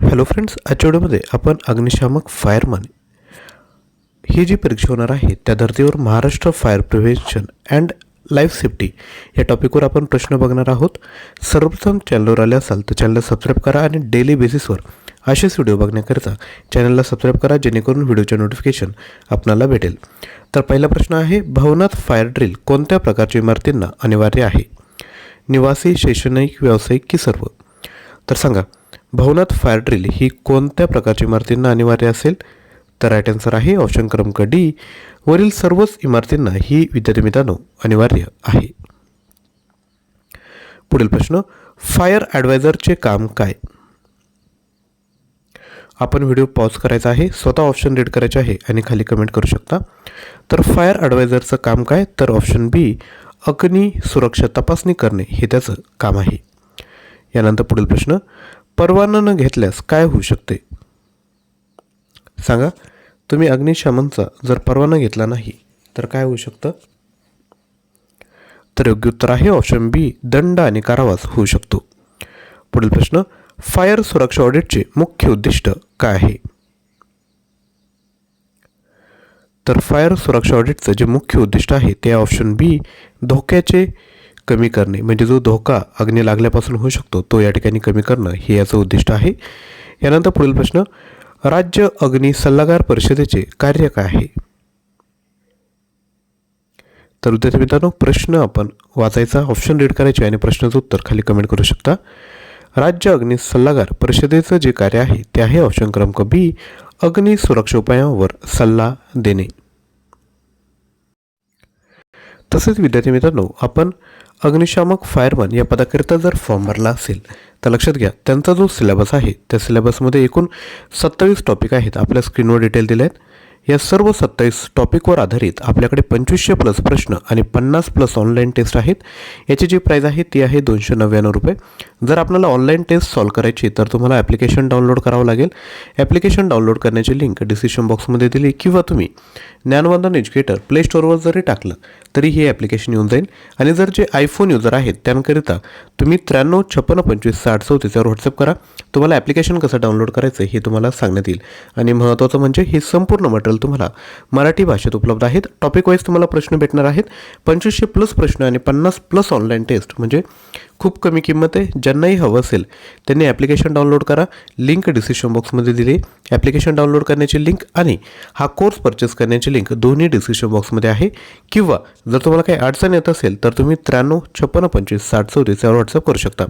Hello friends आजच्या व्हिडिओमध्ये आपण अग्निशामक फायरमन ही जी परीक्षा होणार आहे त्या धर्तीवर Maharashtra fire prevention and life safety या टॉपिकवर आपण प्रश्न बघणार आहोत. सर्वप्रथम चॅनलवर आले असाल तर चॅनलला सबस्क्राईब करा आणि डेली बेसिसवर असेच व्हिडिओ बघण्याकरिता चॅनलला सबस्क्राईब करा जेणेकरून व्हिडिओचे नोटिफिकेशन आपणाला भेटेल. तर पहिला प्रश्न आहे भवनात फायर ड्रिल कोणत्या प्रकारच्या इमारतींना अनिवार्य आहे? निवासी शैक्षणिक व्यावसायिक की सर्व? तर सांगा भवनात फायर ड्रिल ही कोणत्या प्रकारच्या इमारतींना अनिवार्य असेल? तर राईट आन्सर आहे ऑप्शन क्रमांक डी वरील सर्वच इमारतींना ही विद्यार्थी मित्रांनो अनिवार्य आहे. पुढील प्रश्न फायर ॲडवायझरचे काम काय? आपण व्हिडिओ पॉज करायचा आहे स्वतः ऑप्शन रीड करायचे आहे आणि खाली कमेंट करू शकता. तर फायर ॲडवायझरचं काम काय? तर ऑप्शन बी अग्नी सुरक्षा तपासणी करणे हे त्याचं काम आहे. यानंतर पुढील प्रश्न परवाना न घेतल्यास काय होऊ शकते? सांगा. तुम्ही अग्निशमनचा जर परवाना घेतला नाही तर काय होऊ शकतं? तर योग्य उत्तर आहे ऑप्शन बी दंड आणि कारावास होऊ शकतो. पुढील प्रश्न फायर सुरक्षा ऑडिटचे मुख्य उद्दिष्ट काय आहे? तर फायर सुरक्षा ऑडिटचं जे मुख्य उद्दिष्ट आहे ते ऑप्शन बी धोक्याचे कमी करणे. म्हणजे जो धोका अग्नी लागल्यापासून होऊ शकतो तो या ठिकाणी कमी करणं हे याचं उद्दिष्ट आहे. यानंतर पुढील प्रश्न राज्य अग्नी सल्लागार परिषदेचे कार्य काय आहे? तर विद्यार्थी मित्रांनो प्रश्न आपण वाचायचा ऑप्शन रीड करायचे आणि प्रश्नाचं उत्तर खाली कमेंट करू शकता. राज्य अग्नी सल्लागार परिषदेचं जे कार्य आहे ते आहे ऑप्शन क्रमांक बी अग्नी सुरक्षा उपायांवर सल्ला देणे. तसेच विद्यार्थी मित्रांनो आपण अग्निशामक फायरमन या पदाकरिता जर फॉर्म भरला असेल तर लक्षात घ्या त्यांचा जो सिलेबस आहे त्या सिलेबसमध्ये एकूण सत्तावीस टॉपिक आहेत. आपल्या स्क्रीनवर डिटेल दिले आहेत या सर्व सत्तावीस टॉपिकवर आधारित आपल्याकडे पंचवीसशे प्लस प्रश्न आणि पन्नास प्लस ऑनलाईन टेस्ट आहेत. याची जी प्राईज आहे ती आहे दोनशे नव्याण्णव रुपये. जर आपल्याला ऑनलाईन टेस्ट सॉल्व करायची तर तुम्हाला ॲप्लिकेशन डाउनलोड करावं लागेल. ॲप्लिकेशन डाउनलोड करण्याची लिंक डिस्क्रिप्शन बॉक्समध्ये दिली किंवा तुम्ही ज्ञानवंदन एज्युकेटर प्ले स्टोअरवर जरी टाकलं तरी हे ॲप्लिकेशन येऊन जाईल. आणि जर जे आयफोन युजर आहेत त्यांकरिता तुम्ही त्र्याण्णव छप्पन्न पंचवीस साठ चौतीसवर व्हॉट्सअप करा. तुम्हाला ॲप्लिकेशन कसं डाउनलोड करायचं हे तुम्हाला सांगण्यात येईल. आणि महत्त्वाचं म्हणजे हे संपूर्ण मटेरियल तुम्हाला मराठी भाषेत उपलब्ध आहेत. टॉपिक वाईज तुम्हाला प्रश्न भेटणार आहेत. पंचवीसशे प्लस प्रश्न आणि पन्नास प्लस ऑनलाईन टेस्ट म्हणजे खूप कमी किंमत आहे ज्यांनाही हवं असेल त्यांनी ॲप्लिकेशन डाउनलोड करा. लिंक डिस्क्रिप्शन बॉक्समध्ये दिली ॲप्लिकेशन डाउनलोड करण्याची लिंक आणि हा कोर्स परचेस करण्याची लिंक दोन्ही डिस्क्रिप्शन बॉक्समध्ये आहे. किंवा जर तुम्हाला काही अडचण येत असेल तर तुम्ही त्र्याण्णव छप्पन्न पंचवीस साठ चौतीस यावर व्हॉट्सअप करू शकता.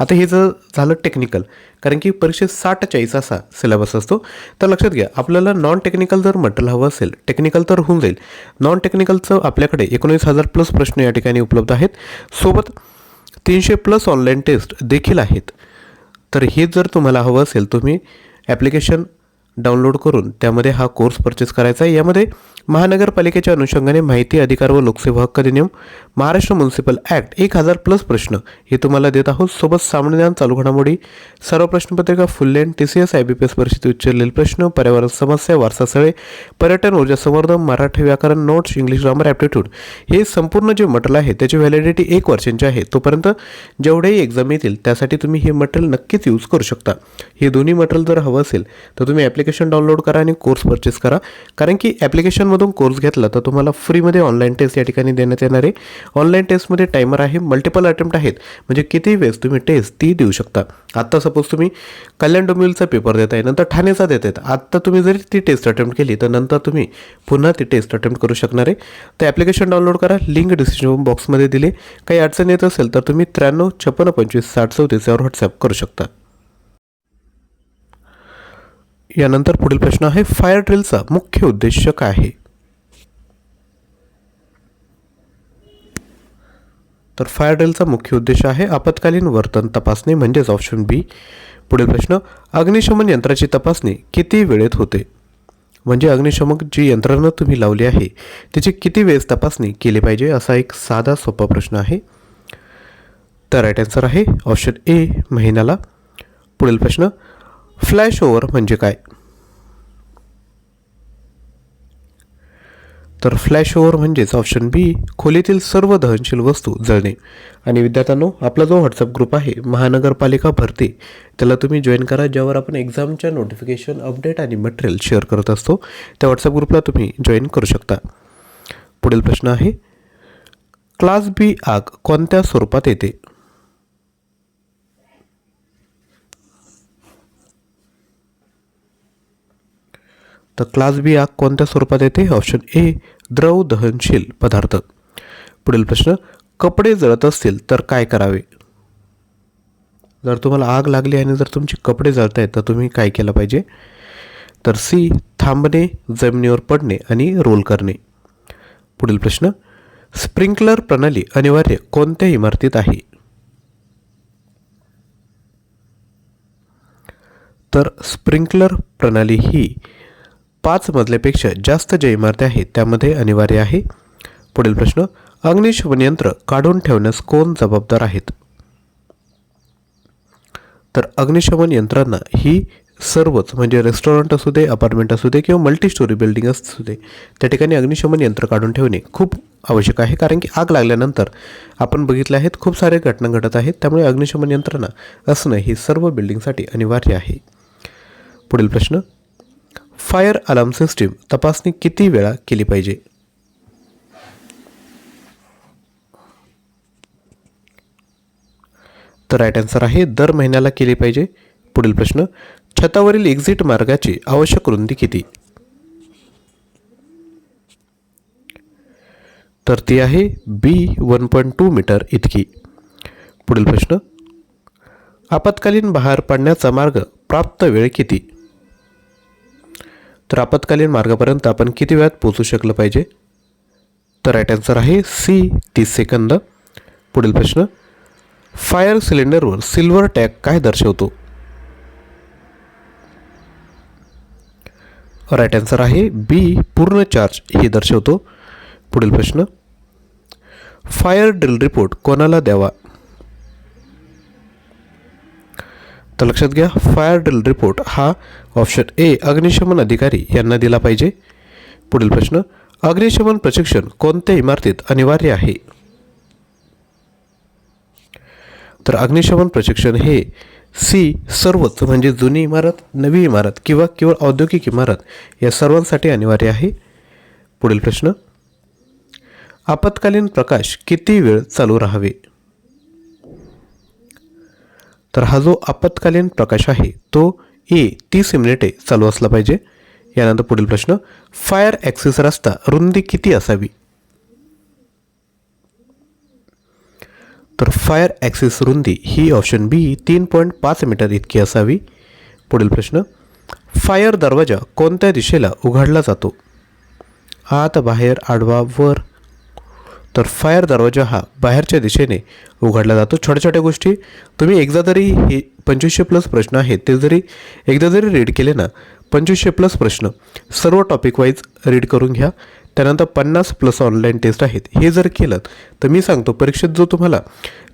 आता हे जर झालं टेक्निकल कारण की परीक्षेत साठ चाळीस असा सिलेबस असतो तर लक्षात घ्या आपल्याला नॉन टेक्निकल जर मटेरियल हवं असेल टेक्निकल तर होऊन जाईल. नॉन टेक्निकलचं आपल्याकडे एकोणीस हजार प्लस प्रश्न या ठिकाणी उपलब्ध आहेत. सोबत तीनशे प्लस ऑनलाईन टेस्ट देखील आहेत. तर हे जर तुम्हाला हवं असेल तुम्ही ॲप्लिकेशन डाउनलोड करून त्यामध्ये हा कोर्स परचेस करायचा आहे. यामध्ये महानगरपालिकेच्या अनुषंगाने माहिती अधिकार व लोकसेवा हक्क अधिनियम महाराष्ट्र म्युन्सिपल ॲक्ट एक हजार प्लस प्रश्न हे तुम्हाला देत आहोत. सोबत सामान्य ज्ञान चालू घडामोडी सर्व प्रश्नपत्रिका फुल लेन T C S I B P S परिस्थिती उच्चारलेले प्रश्न पर्यावरण समस्या वारसास्थळे पर्यटन ऊर्जा संवर्धन मराठी व्याकरण नोट्स इंग्लिश ग्रामर ॲप्टिट्यूड हे संपूर्ण जे मटेरियल आहे त्याची व्हॅलिडिटी एक वर्षांची आहे. तोपर्यंत जेवढेही एक्झाम येतील त्यासाठी तुम्ही हे मटेरियल नक्कीच यूज करू शकता. हे दोन्ही मटेरियल जर हवं असेल तर तुम्ही ॲप्लिकेशन डाउनलोड करा आणि कोर्स परचेस करा. कारण की ॲप्लिकेशन ॲप्लिकेशनमधून कोर्स घेतला तर तुम्हाला फ्रीमध्ये ऑनलाईन टेस्ट या ठिकाणी देण्यात येणार आहे. ऑनलाईन टेस्टमध्ये टायमर आहे मल्टिपल अटेम्प्ट आहेत. म्हणजे किती वेळेस तुम्ही टेस्ट ती देऊ शकता. आत्ता सपोज तुम्ही कल्याण डोंबिवलीचा पेपर देत आहे नंतर ठाणेचा देत आहेत आत्ता तुम्ही जरी ती टेस्ट अटेम्प्ट केली तर नंतर तुम्ही पुन्हा ती टेस्ट अटेम्प्ट करू शकणार आहे. तर ॲप्लिकेशन डाउनलोड करा लिंक डिस्क्रिप्शन बॉक्समध्ये दिले. काही अडचण येत असेल तर तुम्ही त्र्याण्णव छप्पन्न पंचवीस साठ चौतीस यावर व्हॉट्सअप करू शकता. यानंतर पुढील प्रश्न आहे फायर ड्रिलचा मुख्य उद्देश काय आहे? तर फायर ड्रिलचा मुख्य उद्देश आहे आपत्कालीन वर्तन तपासणी म्हणजेच ऑप्शन बी पुढील प्रश्न अग्निशमन यंत्राची तपासणी किती वेळेत होते? म्हणजे अग्निशमक जी यंत्रणा तुम्ही लावली आहे त्याची किती वेळेस तपासणी केली पाहिजे असा एक साधा सोपा प्रश्न आहे. तर राईट आन्सर आहे ऑप्शन ए महिन्याला. पुढील प्रश्न फ्लॅश ओव्हर म्हणजे काय? तर फ्लॅश ओव्हर म्हणजेच ऑप्शन बी खोलीतील सर्व दहनशील वस्तू जळणे. आणि विद्यार्थ्यांनो आपला जो व्हॉट्सअप ग्रुप आहे महानगरपालिका भरती त्याला तुम्ही जॉईन करा ज्यावर आपण एक्झामच्या नोटिफिकेशन अपडेट आणि मटेरियल शेअर करत असतो. त्या व्हॉट्सअप ग्रुपला तुम्ही जॉईन करू शकता. पुढील प्रश्न आहे क्लास बी आग कोणत्या स्वरूपात येते? तर क्लास बी आग कोणत्या स्वरूपात येते? ऑप्शन ए द्रव दहनशील पदार्थ. पुढील प्रश्न कपडे जळत असतील तर काय करावे? जर तुम्हाला आग लागली आणि जर तुमचे कपडे जळत आहेत तर तुम्ही काय केलं पाहिजे? तर सी थांबणे जमिनीवर पडणे आणि रोल करणे. पुढील प्रश्न स्प्रिंकलर प्रणाली अनिवार्य कोणत्या इमारतीत आहे? तर स्प्रिंकलर प्रणाली ही पाच मजल्यापेक्षा जास्त ज्या इमारती आहेत त्यामध्ये अनिवार्य आहे. पुढील प्रश्न अग्निशमन यंत्र काढून ठेवण्यास कोण जबाबदार आहेत? तर अग्निशमन यंत्रणा ही सर्वच म्हणजे रेस्टॉरंट असू दे अपार्टमेंट असू दे किंवा मल्टी स्टोरी बिल्डिंग असू दे त्या ठिकाणी अग्निशमन यंत्र काढून ठेवणे खूप आवश्यक आहे. कारण की आग लागल्यानंतर आपण बघितले आहेत खूप सारे घटना घडत आहेत त्यामुळे अग्निशमन यंत्रणा असणं ही सर्व बिल्डिंगसाठी अनिवार्य आहे. पुढील प्रश्न फायर अलार्म सिस्टीम तपासणी किती वेळा केली पाहिजे? तर राईट आन्सर आहे दर महिन्याला केली पाहिजे. पुढील प्रश्न छतावरील एक्झिट मार्गाची आवश्यक रुंदी किती? तर ती आहे B one point two metre इतकी. पुढील प्रश्न आपत्कालीन बाहेर पडण्याचा मार्ग प्राप्त वेळ किती? तर आपत्कालीन मार्गापर्यंत आपण किती वेळात पोचू शकलं पाहिजे? तर राईट आन्सर आहे सी तीस सेकंद. पुढील प्रश्न. फायर सिलेंडरवर सिल्वर टॅग काय दर्शवतो? राईट आन्सर आहे बी पूर्ण चार्ज हे दर्शवतो. पुढील प्रश्न. फायर ड्रिल रिपोर्ट कोणाला द्यावा? तर लक्षात घ्या फायर ड्रिल रिपोर्ट हा ऑप्शन ए अग्निशमन अधिकारी यांना दिला पाहिजे. पुढील प्रश्न अग्निशमन प्रशिक्षण कोणत्या इमारतीत अनिवार्य आहे? तर अग्निशमन प्रशिक्षण हे सी सर्वच म्हणजे जुनी इमारत नवी इमारत किंवा केवळ औद्योगिक इमारत या सर्वांसाठी अनिवार्य आहे. पुढील प्रश्न आपत्कालीन प्रकाश किती वेळ चालू राहावे? तर हा जो आपत्कालीन प्रकाश आहे तो ए तीस मिनिटे चालू असला पाहिजे. यानंतर पुढील प्रश्न फायर ॲक्सेस रस्ता रुंदी किती असावी? तर फायर ॲक्सेस रुंदी ही ऑप्शन बी तीन पॉईंट पाच मीटर इतकी असावी. पुढील प्रश्न फायर दरवाजा कोणत्या दिशेला उघडला जातो? आत बाहेर आडवा वर. तर फायर दरवाजा हा बाहेरच्या दिशेने उघडला जातो. छोट्या छोट्या गोष्टी. तुम्ही एकदा जरी हे पंचवीसशे प्लस प्रश्न आहेत ते जरी एकदा जरी रीड केले ना पंचवीसशे प्लस प्रश्न सर्व टॉपिक वाईज रीड करून घ्या. त्यानंतर पन्नास प्लस ऑनलाईन टेस्ट आहेत. हे जर केलं तर मी सांगतो परीक्षेत जो तुम्हाला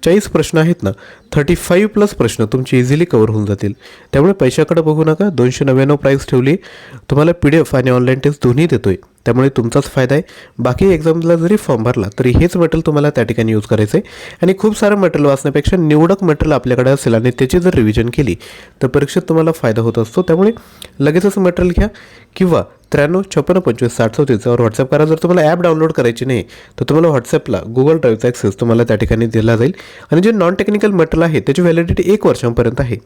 चाळीस प्रश्न आहेत ना थर्टी फाईव्ह प्लस प्रश्न तुमचे इझिली कवर होऊन जातील. त्यामुळे पैशाकडे बघू नका दोनशे नव्याण्णव प्राईस ठेवली तुम्हाला पी डी एफ आणि ऑनलाईन टेस्ट दोन्ही देतोय. त्यामुळे तुमचाच फायदा आहे. बाकी एक्झामला जरी फॉर्म भरला तरी हेच मटेरियल तुम्हाला त्या ठिकाणी यूज करायचं आहे आणि खूप सारं मटेरियल वाचण्यापेक्षा निवडक मटेरियल आपल्याकडे असेल आणि त्याची जर रिव्हिजन केली तर परीक्षेत तुम्हाला फायदा होत असतो. त्यामुळे लगेचच मटेरियल घ्या किंवा त्र्याण्णव छप्पन्न पंचवीस साठ चौतीसवर व्हॉट्सअप करा. जर तुम्हाला ॲप डाउनलोड करायची नाही तर तुम्हाला व्हॉट्सअपला गुगल ड्राईव्हचा ॲक्सेस तुम्हाला त्या ठिकाणी दिला जाईल. आणि जे नॉन टेक्निकल मटेरियल आहे त्याची व्हॅलिडिटी एक वर्षांपर्यंत आहे.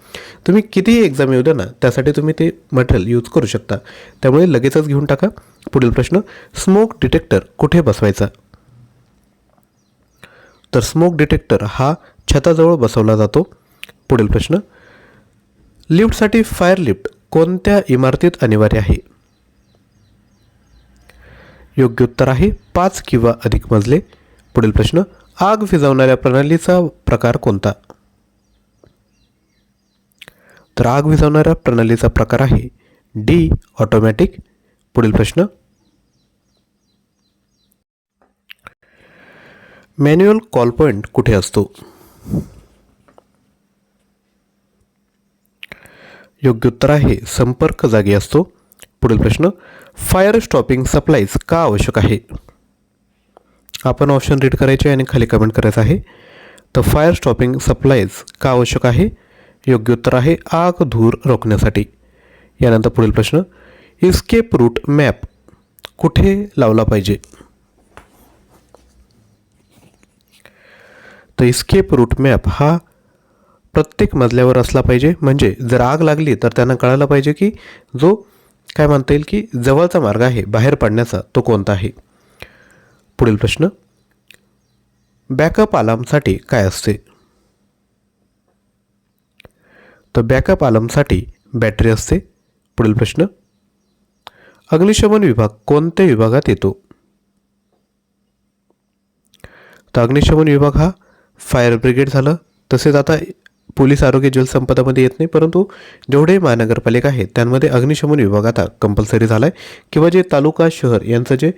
तुम्ही कितीही एक्झाम येऊ द्या ना त्यासाठी तुम्ही ते मटेरियल यूज करू शकता. त्यामुळे लगेचच घेऊन टाका. पुढील प्रश्न स्मोक डिटेक्टर कुठे बसवायचा? तर स्मोक डिटेक्टर हा छताजवळ बसवला जातो. पुढील प्रश्न लिफ्टसाठी फायर लिफ्ट कोणत्या इमारतीत अनिवार्य आहे? योग्य उत्तर आहे. पाच किंवा अधिक मजले. पुढील प्रश्न आग विझवणाऱ्या प्रणालीचा प्रकार कोणता? तर आग विझवणाऱ्या प्रणालीचा प्रकार आहे. डी ऑटोमॅटिक पुढील प्रश्न मॅन्युअल कॉल पॉईंट कुठे असतो? योग्य उत्तर आहे. संपर्क जागी असतो. पुढील प्रश्न फायर स्टॉपिंग सप्लाईज का आवश्यक आहे? आपण ऑप्शन रीड करायचे आणि खाली कमेंट करायचं आहे. तर फायर स्टॉपिंग सप्लाईज का आवश्यक आहे? योग्य उत्तर आहे आग धूर रोखण्यासाठी. यानंतर पुढील प्रश्न इस्केप रूट मॅप कुठे लावला पाहिजे? तर इस्केप रूट मॅप हा प्रत्येक मजल्यावर असला पाहिजे. म्हणजे जर आग लागली तर त्यांना कळायला पाहिजे की जो काय म्हणता येईल की जवळचा मार्ग आहे बाहेर पडण्याचा तो कोणता आहे पुढील प्रश्न बॅकअप अलार्मसाठी काय असते? तर बॅकअप अलार्मसाठी बॅटरी असते. पुढील प्रश्न अग्निशमन विभाग कोणत्या विभागात येतो? तर अग्निशमन विभाग हा फायर ब्रिगेड झालं तसेच आता पोलीस आरोग्य जलसंपदामध्ये येत नाही परंतु जेवढे महानगरपालिका आहेत त्यांमध्ये अग्निशमन विभाग आता कंपल्सरी झाला आहे किंवा जे तालुका शहर यांचं जे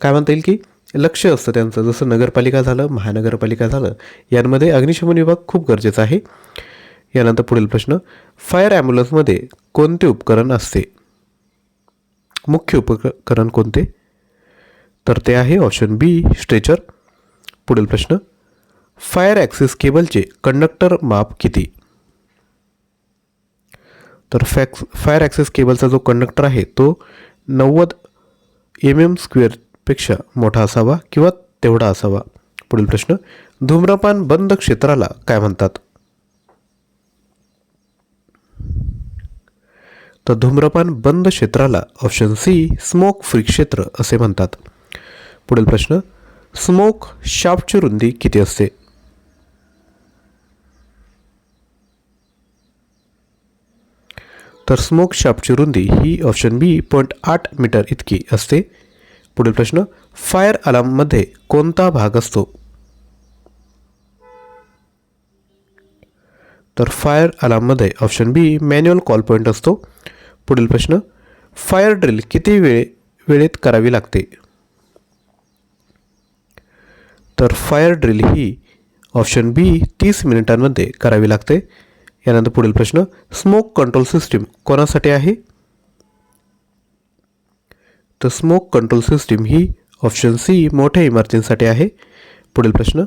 काय म्हणता येईल की लक्ष असतं त्यांचं जसं नगरपालिका झालं महानगरपालिका झालं यांमध्ये अग्निशमन विभाग खूप गरजेचा आहे. यानंतर पुढील प्रश्न फायर ॲम्ब्युलन्समध्ये कोणते उपकरण असते? मुख्य उपकरण कोणते? तर ते आहे ऑप्शन बी स्ट्रेचर पुढील प्रश्न फायर ॲक्सेस केबलचे कंडक्टर माप किती? तर फॅक्स फायर ॲक्सेस केबलचा जो कंडक्टर आहे तो नव्वद एम एम स्क्वेअरपेक्षा मोठा असावा किंवा तेवढा असावा? पुढील प्रश्न धूम्रपान बंद क्षेत्राला काय म्हणतात? तर धूम्रपान बंद क्षेत्राला ऑप्शन सी स्मोक फ्री क्षेत्र असे म्हणतात. पुढील प्रश्न स्मोक शाफ्टची रुंदी किती असते? तर स्मोक शॉपची रुंदी ही ऑप्शन बी पॉईंट आठ मीटर इतकी असते. पुढील प्रश्न फायर अलार्ममध्ये कोणता भाग असतो? तर fire अलार्ममध्ये option B manual call point असतो. पुढील प्रश्न फायर ड्रिल किती वेळ वेळेत करावी लागते? तर फायर ड्रिल ही ऑप्शन बी तीस मिनिटांमध्ये करावी लागते. यानंतर पुढील प्रश्न. स्मोक कंट्रोल सिस्टीम कोणासाठी आहे? तर स्मोक कंट्रोल सिस्टीम ही ऑप्शन सी मोठ्या इमारतींसाठी आहे. पुढील प्रश्न.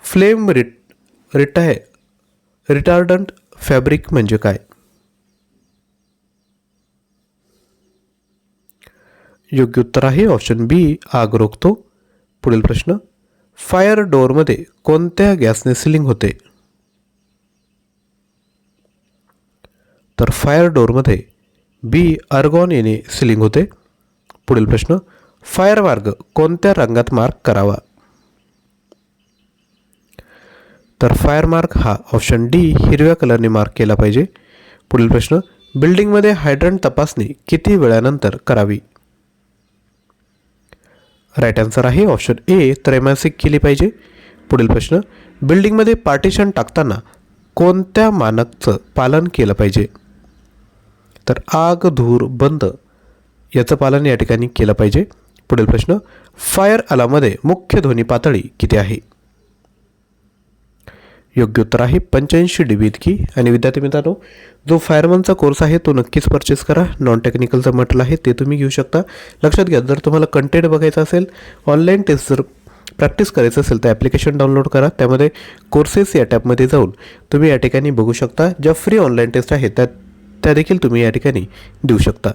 फ्लेम रिट रिटाय रिटार्डंट फॅब्रिक म्हणजे काय? योग्य उत्तर आहे ऑप्शन बी आग रोखतो. पुढील प्रश्न. फायर डोअरमध्ये कोणत्या गॅसने सिलिंग होते? तर फायर डोअरमध्ये बी अर्गॉन येणे सिलिंग होते. पुढील प्रश्न फायर मार्ग कोणत्या रंगात मार्क करावा? तर फायर मार्क हा ऑप्शन डी हिरव्या कलरने मार्क केला पाहिजे. पुढील प्रश्न बिल्डिंगमध्ये हायड्रंट तपासणी किती वेळानंतर करावी? राईट आन्सर आहे ऑप्शन ए त्रैमासिक केली पाहिजे. पुढील प्रश्न बिल्डिंगमध्ये पार्टिशन टाकताना कोणत्या मानकचं पालन केलं पाहिजे? तर आग धूर बंद याचं पालन या ठिकाणी केलं पाहिजे. पुढील प्रश्न फायर अलामध्ये मुख्य ध्वनी पातळी किती आहे? योग्य उत्तर आहे पंच्याऐंशी डीबी इतकी. आणि विद्यार्थी मित्रांनो जो फायरमनचा कोर्स आहे तो नक्कीच परचेस करा. नॉन टेक्निकलचं म्हटलं आहे ते तुम्ही घेऊ शकता. लक्षात घ्या जर तुम्हाला कंटेंट बघायचं असेल ऑनलाईन टेस्ट जर प्रॅक्टिस करायचं असेल तर ॲप्लिकेशन डाउनलोड करा. त्यामध्ये कोर्सेस या टॅबमध्ये जाऊन तुम्ही या ठिकाणी बघू शकता. ज्या फ्री ऑनलाईन टेस्ट आहेत त्या त्या देखील तुम्ही या ठिकाणी देऊ शकता.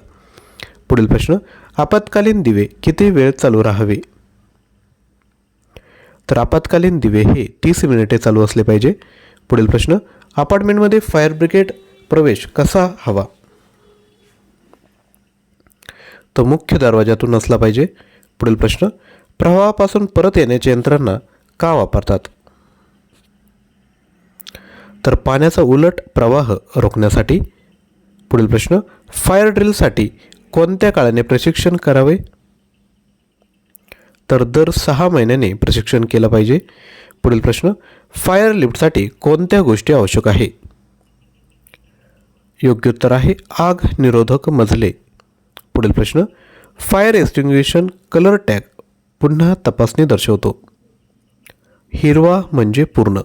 पुढील प्रश्न आपत्कालीन दिवे किती वेळ चालू राहावे? तर आपत्कालीन दिवे हे तीस मिनिटे चालू असले पाहिजे. पुढील प्रश्न अपार्टमेंटमध्ये फायर ब्रिगेड प्रवेश कसा हवा? तो मुख्य दरवाजातून असला पाहिजे. पुढील प्रश्न प्रवाहापासून परत येण्याची यंत्रणा का वापरतात? तर पाण्याचा उलट प्रवाह रोखण्यासाठी पुढील प्रश्न फायर ड्रिलसाठी कोणत्या काळाने प्रशिक्षण करावे? तर दर सहा महिन्याने प्रशिक्षण केलं पाहिजे. पुढील प्रश्न फायर लिफ्टसाठी कोणत्या गोष्टी आवश्यक आहे? योग्य उत्तर आहे आग निरोधक मजले. पुढील प्रश्न फायर एक्सटिंग्विशन कलर टॅग पुन्हा तपासणी दर्शवतो. हिरवा म्हणजे पूर्ण.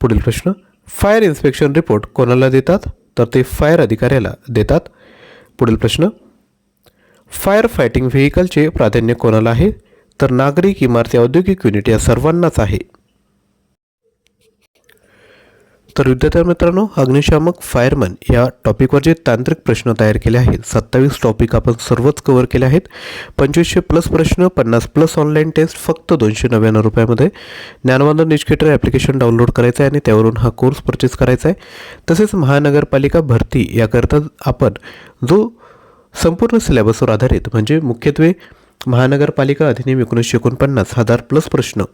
पुढील प्रश्न फायर इन्स्पेक्शन रिपोर्ट कोणाला देतात? तर ते फायर अधिकाऱ्याला देतात. पुढील प्रश्न. फायर फायटिंग व्हेकलचे प्राधान्य कोणाला आहे? तर नागरिक इमारती औद्योगिक युनिट या सर्वांनाच आहे. तर विद्यार्थ्या मित्रांनो अग्निशामक फायरमन या टॉपिकवर जे तांत्रिक प्रश्न तयार केले आहेत सत्तावीस टॉपिक आपण सर्वच कव्हर केले आहेत. पंचवीसशे प्लस प्रश्न पन्नास प्लस ऑनलाईन टेस्ट फक्त दोनशे नव्याण्णव रुपयामध्ये. ज्ञानवंदन एज्युकेटर ॲप्लिकेशन डाउनलोड करायचं आहे आणि त्यावरून हा कोर्स परचेस करायचा आहे. तसेच महानगरपालिका भरती याकरता आपण जो संपूर्ण सिलेबसवर आधारित म्हणजे मुख्यत्वे महानगरपालिका अधिनियम एकोणीसशे एकोणपन्नास हजार प्लस प्रश्न.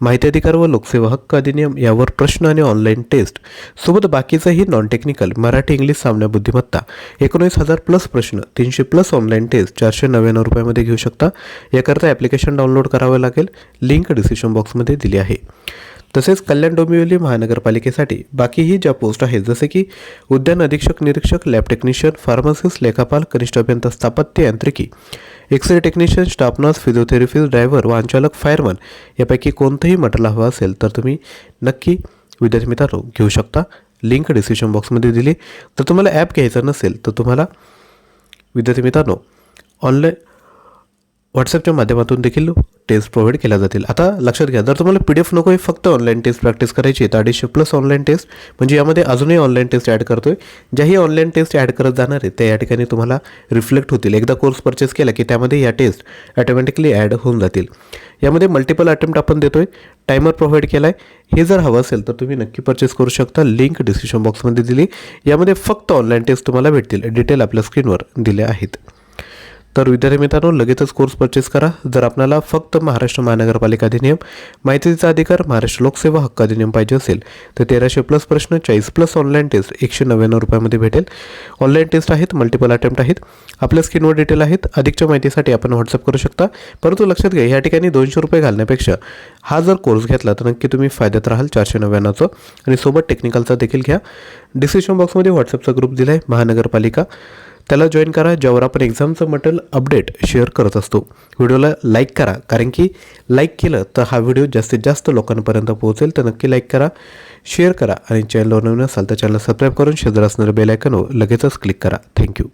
माहिती अधिकार व लोकसेवा हक्क अधिनियम यावर प्रश्न आणि ऑनलाईन टेस्ट सोबत बाकीचंही नॉन टेक्निकल मराठी इंग्लिश सामन्या बुद्धिमत्ता एकोणीस हजार प्लस प्रश्न तीनशे प्लस ऑनलाईन टेस्ट चारशे नव्याण्णव रुपयामध्ये घेऊ शकता. याकरता ॲप्लिकेशन डाउनलोड करावं लागेल. लिंक डिस्क्रिप्शन बॉक्समध्ये दिली आहे. तसेच कल्याण डोंबिवली महानगरपालिकेसाठी बाकीही ज्या पोस्ट आहेत जसे की उद्यान अधीक्षक निरीक्षक लॅब टेक्निशियन फार्मासिस्ट लेखापाल कनिष्ठ अभियंता स्थापत्य यांत्रिकी x ray technician staff nurse physiotherapist driver वाहनचालक फायरमन यापैकी कोणतंही मटेरियल हवं असेल तर तुम्ही नक्की विद्यार्थी मित्रांनो घेऊ शकता. लिंक डिस्क्रिप्शन बॉक्समध्ये दिली. तर तुम्हाला ॲप घ्यायचं नसेल तर तुम्हाला विद्यार्थी मित्रांनो ऑनलाईन व्हॉट्सअपच्या माध्यमातून देखील टेस्ट प्रोव्हाइड केल्या जातील. आता लक्षात घ्या जर तुम्हाला पी डी एफ नको आहे फक्त ऑनलाईन टेस्ट प्रॅक्टिस करायची आहे तर अडीचशे प्लस ऑनलाईन टेस्ट म्हणजे यामध्ये अजूनही ऑनलाईन टेस्ट ॲड करतो आहे ज्याही ऑनलाईन टेस्ट ॲड करत जाणार आहे त्या या ठिकाणी तुम्हाला रिफ्लेक्ट होतील. एकदा कोर्स परचेस केला की त्यामध्ये या टेस्ट ॲटोमॅटिकली ॲड होऊन जातील. यामध्ये मल्टिपल अटेम्प्ट आपण देतो आहे टायमर प्रोव्हाइड केला आहे हे जर हवं असेल तर तुम्ही नक्की परचेस करू शकता. लिंक डिस्क्रिप्शन बॉक्समध्ये दिली. यामध्ये फक्त ऑनलाईन टेस्ट तुम्हाला भेटतील. डिटेल आपल्या स्क्रीनवर दिले आहेत. तर विद्यार्थी मित्रांनो लगेचच कोर्स परचेस करा. जर आपल्याला फक्त महाराष्ट्र महानगरपालिका अधिनियम माहितीचा अधिकार महाराष्ट्र लोकसेवा हक्क अधिनियम पाहिजे असेल तर तेराशे प्लस प्रश्न चाळीस प्लस ऑनलाईन टेस्ट एकशे नव्याण्णव रुपयामध्ये भेटेल. ऑनलाईन टेस्ट आहेत मल्टिपल अटेम्प्ट आहेत. आपल्या स्क्रीनवर डिटेल आहेत. अधिकच्या माहितीसाठी आपण व्हॉट्सअप करू शकता. परंतु लक्षात घ्या या ठिकाणी दोनशे रुपये घालण्यापेक्षा हा जर कोर्स घेतला तर नक्की तुम्ही फायद्यात राहाल चारशे नव्याण्णवचं. आणि सोबत टेक्निकलचा देखील घ्या. डिस्क्रिप्शन बॉक्समध्ये व्हॉट्सअपचा ग्रुप दिला आहे महानगरपालिका. त्याला जॉईन करा ज्यावर आपण एक्झामचं मटेरियल अपडेट शेअर करत असतो. व्हिडिओला लाईक करा कारण की लाईक केलं तर हा व्हिडिओ जास्तीत जास्त लोकांपर्यंत पोहोचेल. तर नक्की लाईक करा शेअर करा आणि चॅनलवर नवीन असाल तर चॅनल सबस्क्राईब करून शेजार असणाऱ्या बेल आयकनवर लगेचच क्लिक करा. थँक्यू